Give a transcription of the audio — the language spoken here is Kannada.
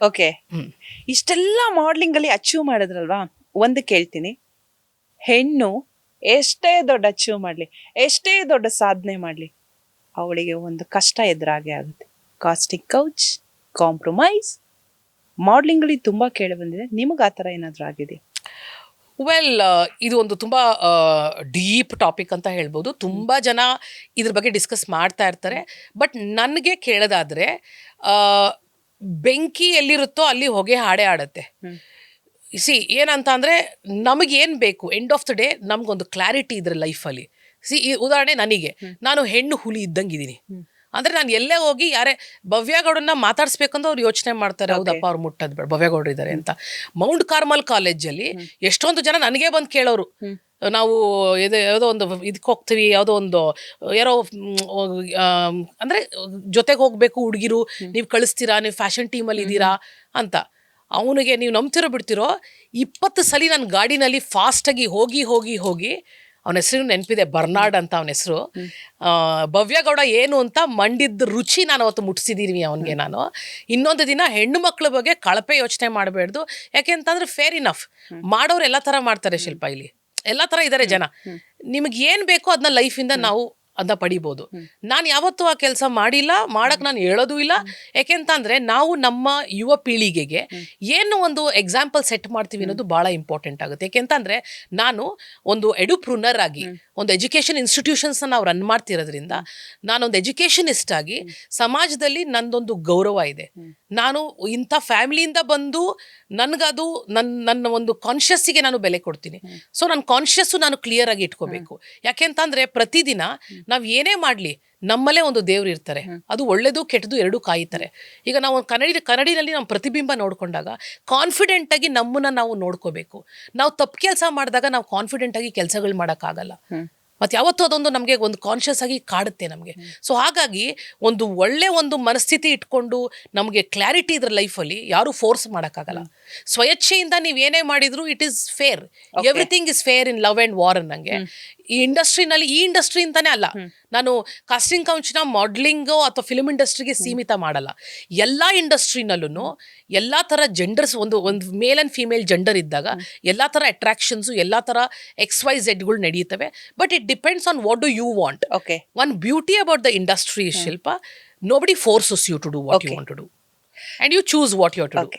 ಓಕೆ. ಇಷ್ಟೆಲ್ಲ ಮಾಡ್ಲಿಂಗ್ ಅಲ್ಲಿ ಅಚೀವ್ ಮಾಡಿದ್ರಲ್ವಾ? ಒಂದು ಕೇಳ್ತೀನಿ. ಹೆಣ್ಣು ಎಷ್ಟೇ ದೊಡ್ಡ ಅಚೀವ್ ಮಾಡ್ಲಿ ಎಷ್ಟೇ ದೊಡ್ಡ ಸಾಧನೆ ಮಾಡ್ಲಿ ಅವಳಿಗೆ ಒಂದು ಕಷ್ಟ ಎದುರಾಗೆ ಆಗುತ್ತೆ. ಕಾಸ್ಟಿಕ್ ಕೌಚ್ ಕಾಂಪ್ರಮೈಸ್ ಮಾಡ್ಲಿಂಗ್ ಅಲ್ಲಿ ತುಂಬಾ ಕೇಳಿ ಬಂದಿದೆ. ನಿಮಗೆ ಆ ಥರ ಏನಾದರೂ ಆಗಿದೆ ವೆಲ್ ಇದು ಒಂದು ತುಂಬ ಡೀಪ್ ಟಾಪಿಕ್ ಅಂತ ಹೇಳ್ಬೋದು. ತುಂಬ ಜನ ಇದ್ರ ಬಗ್ಗೆ ಡಿಸ್ಕಸ್ ಮಾಡ್ತಾ ಇರ್ತಾರೆ. ಬಟ್ ನನಗೆ ಕೇಳೋದಾದರೆ ಬೆಂಕಿ ಎಲ್ಲಿರುತ್ತೋ ಅಲ್ಲಿ ಹೊಗೆ ಹಾಡೇ ಆಡುತ್ತೆ. ಸಿ ಏನಂತ ಅಂದರೆ ನಮಗೇನು ಬೇಕು? ಎಂಡ್ ಆಫ್ ದ ಡೇ ನಮಗೊಂದು ಕ್ಲಾರಿಟಿ ಇದ್ರೆ ಲೈಫಲ್ಲಿ ಸಿ ಈ ಉದಾಹರಣೆ ನನಗೆ. ನಾನು ಹೆಣ್ಣು ಹುಲಿ ಇದ್ದಂಗಿದ್ದೀನಿ. ಅಂದ್ರೆ ನಾನು ಎಲ್ಲೇ ಹೋಗಿ ಯಾರೇ ಭವ್ಯಗೌಡನ್ನ ಮಾತಾಡ್ಸ್ಬೇಕಂದ್ರೆ ಅವ್ರು ಯೋಚನೆ ಮಾಡ್ತಾರೆ ಹೌದಪ್ಪ ಅವ್ರು ಮುಟ್ಟದ್ ಬೇಡ ಭವ್ಯಗೌಡರು ಇದ್ದಾರೆ ಅಂತ. ಮೌಂಟ್ ಕಾರ್ಮಲ್ ಕಾಲೇಜಲ್ಲಿ ಎಷ್ಟೊಂದು ಜನ ನನಗೆ ಬಂದು ಕೇಳೋರು. ನಾವು ಇದು ಯಾವುದೋ ಒಂದು ಇದಕ್ಕೆ ಹೋಗ್ತೀವಿ ಯಾವುದೋ ಒಂದು ಯಾರೋ ಅಂದರೆ ಜೊತೆಗೆ ಹೋಗಬೇಕು ಹುಡುಗಿರು ನೀವು ಕಳಿಸ್ತೀರಾ ನೀವು ಫ್ಯಾಷನ್ ಟೀಮಲ್ಲಿ ಇದ್ದೀರಾ ಅಂತ. ಅವನಿಗೆ ನೀವು ನಂಬ್ತಿರೋ ಬಿಡ್ತಿರೋ ಇಪ್ಪತ್ತು ಸಲ ನನ್ನ ಗಾಡಿನಲ್ಲಿ ಫಾಸ್ಟಾಗಿ ಹೋಗಿ ಹೋಗಿ ಹೋಗಿ ಅವನ ಹೆಸರು ನೆನಪಿದೆ ಬರ್ನಾಡ್ ಅಂತ ಅವನ ಹೆಸರು. ಭವ್ಯಗೌಡ ಏನು ಅಂತ ಮಂಡಿದ್ದ ರುಚಿ ನಾನು ಅವತ್ತು ಮುಟ್ಸಿದ್ದೀನಿ ಅವನಿಗೆ ನಾನು. ಇನ್ನೊಂದು ದಿನ ಹೆಣ್ಣು ಮಕ್ಕಳ ಬಗ್ಗೆ ಕಳಪೆ ಯೋಚನೆ ಮಾಡಬೇಡ್ದು. ಯಾಕೆ ಅಂತಂದ್ರೆ ಫೇರ್ ಇನಫ್ ಮಾಡೋರು ಎಲ್ಲ ಥರ ಮಾಡ್ತಾರೆ ಶಿಲ್ಪ ಇಲ್ಲಿ. ಎಲ್ಲ ಥರ ಇದ್ದಾರೆ ಜನ. ನಿಮಗೆ ಏನು ಬೇಕೋ ಅದನ್ನ ಲೈಫಿಂದ ನಾವು ಅದನ್ನ ಪಡಿಬೋದು. ನಾನು ಯಾವತ್ತೂ ಆ ಕೆಲಸ ಮಾಡಿಲ್ಲ ಮಾಡಕ್ ನಾನು ಹೇಳೋದು ಇಲ್ಲ. ಯಾಕೆಂತಂದ್ರೆ ನಾವು ನಮ್ಮ ಯುವ ಪೀಳಿಗೆಗೆ ಏನು ಒಂದು ಎಕ್ಸಾಂಪಲ್ ಸೆಟ್ ಮಾಡ್ತೀವಿ ಅನ್ನೋದು ಬಹಳ ಇಂಪಾರ್ಟೆಂಟ್ ಆಗುತ್ತೆ. ಯಾಕೆಂತಂದ್ರೆ ನಾನು ಒಂದು ಎಡುಪ್ರೂನರ್ ಆಗಿ ಒಂದು ಎಜುಕೇಶನ್ ಇನ್ಸ್ಟಿಟ್ಯೂಷನ್ಸ್ ನಾವು ರನ್ ಮಾಡ್ತಿರೋದ್ರಿಂದ ನಾನೊಂದು ಎಜುಕೇಷನಿಸ್ಟ್ ಆಗಿ ಸಮಾಜದಲ್ಲಿ ನಂದೊಂದು ಗೌರವ ಇದೆ. ನಾನು ಇಂಥ ಫ್ಯಾಮಿಲಿಯಿಂದ ಬಂದು ನನ್ಗದು ನನ್ನ ನನ್ನ ಒಂದು ಕಾನ್ಷಿಯಸ್ಸಿಗೆ ನಾನು ಬೆಲೆ ಕೊಡ್ತೀನಿ. ಸೊ ನನ್ನ ಕಾನ್ಷಿಯಸ್ಸು ನಾನು ಕ್ಲಿಯರ್ ಆಗಿ ಇಟ್ಕೋಬೇಕು. ಯಾಕೆಂತಂದ್ರೆ ಪ್ರತಿದಿನ ನಾವು ಏನೇ ಮಾಡಲಿ ನಮ್ಮಲ್ಲೇ ಒಂದು ದೇವ್ರು ಇರ್ತಾರೆ. ಅದು ಒಳ್ಳೇದು ಕೆಟ್ಟದು ಎರಡೂ ಕಾಯುತ್ತಾರೆ ಈಗ ನಾವು ಕನ್ನಡಿ ಕನ್ನಡಿನಲ್ಲಿ ನಮ್ಮ ಪ್ರತಿಬಿಂಬ ನೋಡಿಕೊಂಡಾಗ ಕಾನ್ಫಿಡೆಂಟ್ ಆಗಿ ನಮ್ಮನ್ನ ನಾವು ನೋಡ್ಕೋಬೇಕು. ನಾವು ತಪ್ಪು ಕೆಲಸ ಮಾಡಿದಾಗ ನಾವು ಕಾನ್ಫಿಡೆಂಟ್ ಆಗಿ ಕೆಲಸಗಳು ಮಾಡೋಕ್ಕಾಗಲ್ಲ. ಮತ್ತು ಯಾವತ್ತೂ ಅದೊಂದು ನಮಗೆ ಒಂದು ಕಾನ್ಷಿಯಸ್ ಆಗಿ ಕಾಡುತ್ತೆ ನಮಗೆ. ಸೊ ಹಾಗಾಗಿ ಒಂದು ಒಳ್ಳೆ ಒಂದು ಮನಸ್ಥಿತಿ ಇಟ್ಕೊಂಡು ನಮಗೆ ಕ್ಲಾರಿಟಿ ಇದ್ರ ಲೈಫಲ್ಲಿ ಯಾರು ಫೋರ್ಸ್ ಮಾಡೋಕ್ಕಾಗಲ್ಲ. ಸ್ವಯಚ್ಛೆಯಿಂದ ನೀವು ಏನೇ ಮಾಡಿದ್ರು it is fair everything is fair in love and war ಅನ್ನಂಗೆ. ಈ ಇಂಡಸ್ಟ್ರಿನಲ್ಲಿ ಈ ಇಂಡಸ್ಟ್ರಿ ಅಂತಾನೆ ಅಲ್ಲ. ನಾನು ಕಾಸ್ಟಿಂಗ್ ಕೌಚ್ನ ಮಾಡ್ಲಿಂಗು ಅಥವಾ ಫಿಲ್ಮ್ ಇಂಡಸ್ಟ್ರಿಗೆ ಸೀಮಿತ ಮಾಡಲ್ಲ. ಎಲ್ಲ ಇಂಡಸ್ಟ್ರಿನಲ್ಲೂ ಎಲ್ಲ ಥರ ಜೆಂಡರ್ಸ್ ಒಂದು ಒಂದು ಮೇಲ್ ಆ್ಯಂಡ್ ಫಿಮೇಲ್ ಜೆಂಡರ್ ಇದ್ದಾಗ ಎಲ್ಲ ಥರ ಅಟ್ರಾಕ್ಷನ್ಸು ಎಲ್ಲ ಥರ ಎಕ್ಸ್ ವೈ ಝೆಡ್ಗಳು ನಡೆಯುತ್ತವೆ but it depends on what do you want okay one beauty about the industry Shilpa nobody forces you to do what you want to do and you choose what you to do.